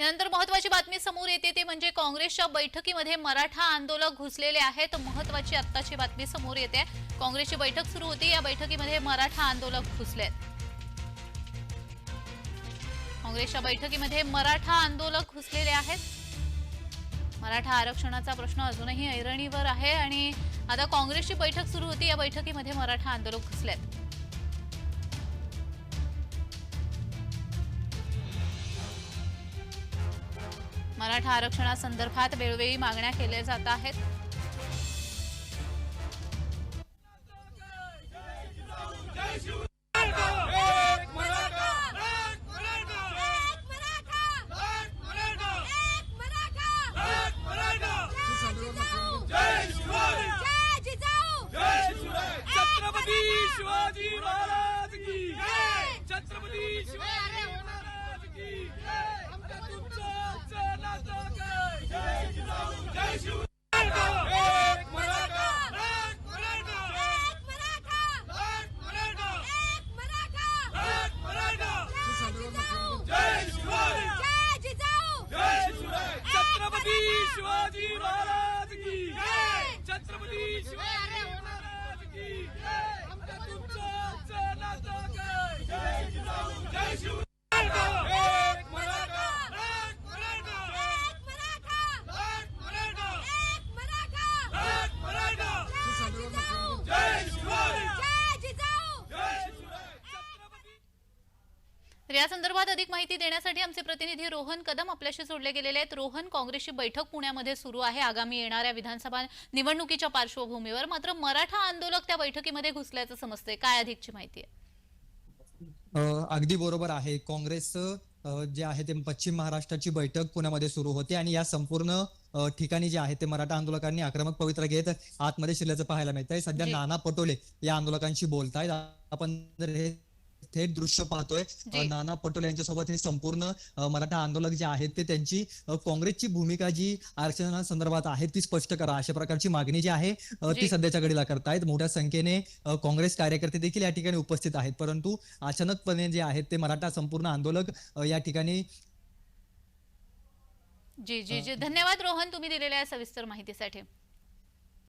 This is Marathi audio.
यानंतर महत्वाची बातमी समोर येते ते म्हणजे काँग्रेसच्या बैठकीमध्ये मराठा आंदोलक घुसलेले आहेत. महत्वाची आत्ताची बातमी समोर येते. काँग्रेसची बैठक सुरू होती. या बैठकीमध्ये मराठा आंदोलक घुसलेत काँग्रेसच्या बैठकीमध्ये मराठा आंदोलक घुसलेले आहेत. मराठा आरक्षणाचा प्रश्न अजूनही ऐरणीवर आहे आणि आता काँग्रेसची बैठक सुरू होती. या बैठकीमध्ये मराठा आंदोलक घुसलेत मराठा आरक्षणासंदर्भात वेळोवेळी मागण्या केल्या जात आहेत. छत्रपती शिवाजी महाराज की छत्रपती शिवाजी छत्रपती शिवाजी तर या संदर्भात अधिक माहिती देण्यासाठी आमचे प्रतिनिधी रोहन कदम आपल्याशी जोडले गेलेले आहेत. रोहन काँग्रेसची बैठक पुण्यामध्ये सुरू आहे. आगामी येणाऱ्या विधानसभा निवडणुकीच्या पार्श्वभूमीवर मात्र मराठा आंदोलक त्या बैठकीमध्ये घुसल्याचं समजतंय. काय अधिकची माहिती आहे? अगदी बरोबर आहे. काँग्रेस जे आहे ते पश्चिम महाराष्ट्राची बैठक पुण्यामध्ये सुरू होते आणि या संपूर्ण ठिकाणी जे आहे ते मराठा आंदोलकांनी आक्रमक पवित्र घेत आतमध्ये शिरल्याचं पाहायला मिळत आहे सध्या. नाना पटोले या आंदोलकांशी बोलतायत. आपण जर हे थेट दृश्य पाहतोय. नाना पटोले यांच्यासोबत हे संपूर्ण मराठा आंदोलक जे आहेत ते त्यांची काँग्रेसची भूमिका जी आरक्षणासंदर्भात आहे ती स्पष्ट करा. अशा प्रकारची मागणी जी आहे. ती सध्याच्या घडीला करतायत. मोठ्या संख्येने काँग्रेस कार्यकर्ते देखील या ठिकाणी उपस्थित आहेत. परंतु अचानकपणे जे आहेत ते मराठा संपूर्ण आंदोलक या ठिकाणी जी जी जी. धन्यवाद रोहन तुम्ही दिलेल्या सविस्तर माहितीसाठी.